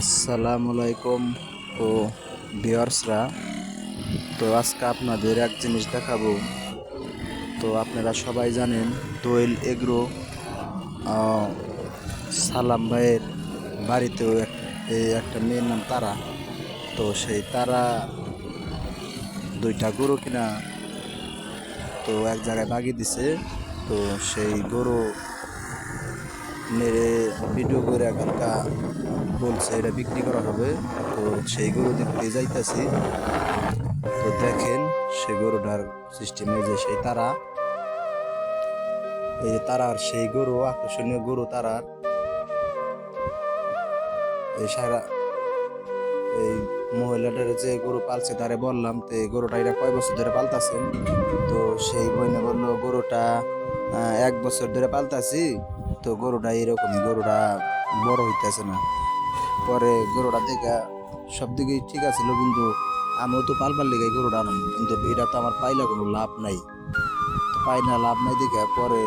আসসালামু আলাইকুম ও ভিউয়ার্সরা, তো আজকে আপনাদের এক জিনিস দেখাবো। তো আপনারা সবাই জানেন, দোয়েল এগ্রো সালাম ভাইয়ের বাড়িতেও একটা মেয়ের নাম তারা। তো সেই তারা দুইটা গরু কিনা, তো এক জায়গায় বাগিয়ে দিছে। তো সেই গরু মেরে ভিডিও করে এখানকা বলছে, এটা বিক্রি করা হবে। তো সেই গরু দেখতে যাইতেছি। তো দেখেন, সেই গরুটার সিস্টেমে যে সেই তারা। এই তারার সেই গরু, আকর্ষণীয় গরু তারার এই সারা এই মহিলাটার যে গরু পালছে তারে বললাম, তো এই গরুটা এটা কয় বছর ধরে পালতাছেন? তো সেই বইনে বলল, গরুটা এক বছর ধরে পালতাছি। তো গরুটা এরকমই, গরুটা বড় হইতেছে না। পরে গরুটা দেখে সব দিকেই ঠিক আছিল, কিন্তু আমিও তো পালবার লেগে গরুটা আনাম কিন্তু এটা তো আমার পাইলে কোনো লাভ নাই। পাই না, লাভ নাই দেখে পরে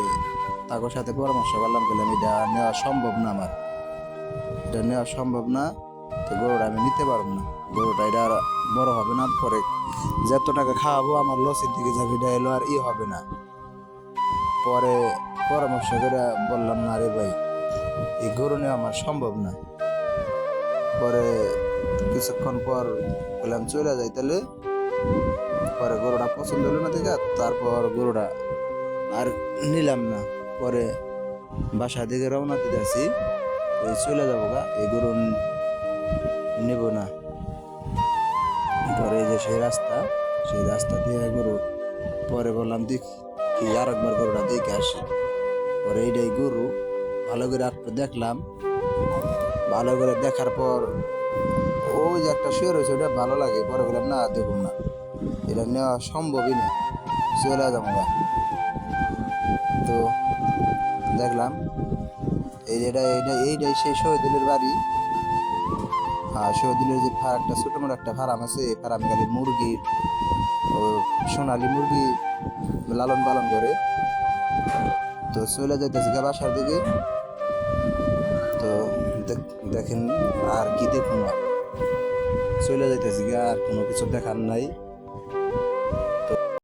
তাদের সাথে পরামর্শ করলাম গেলাম এটা নেওয়া সম্ভব না আমার। এটা নেওয়া সম্ভব না, তো গরুটা আমি নিতে পারব না। গরুটা এটা আর বড় হবে না, পরে যত টাকা খাওয়াবো, আমার লসের দিকে যাবে এটা এলো আর ই হবে না। পরে পরামর্শ করে বললাম, না রে ভাই, এই গরু নেওয়া আমার সম্ভব না। পরে কিছুক্ষণ পর বললাম চলে যাই তাহলে। পরে গরুটা পছন্দ হলো না দেখে তারপর গরুটা আর নিলাম না। পরে বাসা দিকে রওনা দিতে আসি, এই চলে যাব গা, এই গরু নেব না। পরে যে সেই রাস্তা সেই রাস্তা দিয়ে গরু, পরে বললাম, দেখ কি আর একবার গরুটা দেখে আসি। পরে এইটাই গরু, ভালো করে একটু দেখলাম। ভালো করে দেখার পর ওই যে একটা শুয়ে রয়েছে, ওটা ভালো লাগে। পরে বললাম, না, দেখুন না। এটা নেওয়া সম্ভবই না। চলে যাব না তো দেখলাম, এই যেটা এইটা এইটাই সেই শহীদুলের বাড়ি। হ্যাঁ শহীদুলের যে ফার, একটা ছোট মোটো একটা ফার্ম আছে, এই ফার্মে খালি মুরগি ও সোনালি মুরগি। লালন পালন করে। তো চলে যাইতেছি গা বাসার দিকে। তো দেখ- দেখেন আর কি দেখুন চলে যাইতেছি গা, আর কোনো কিছু দেখার নাই।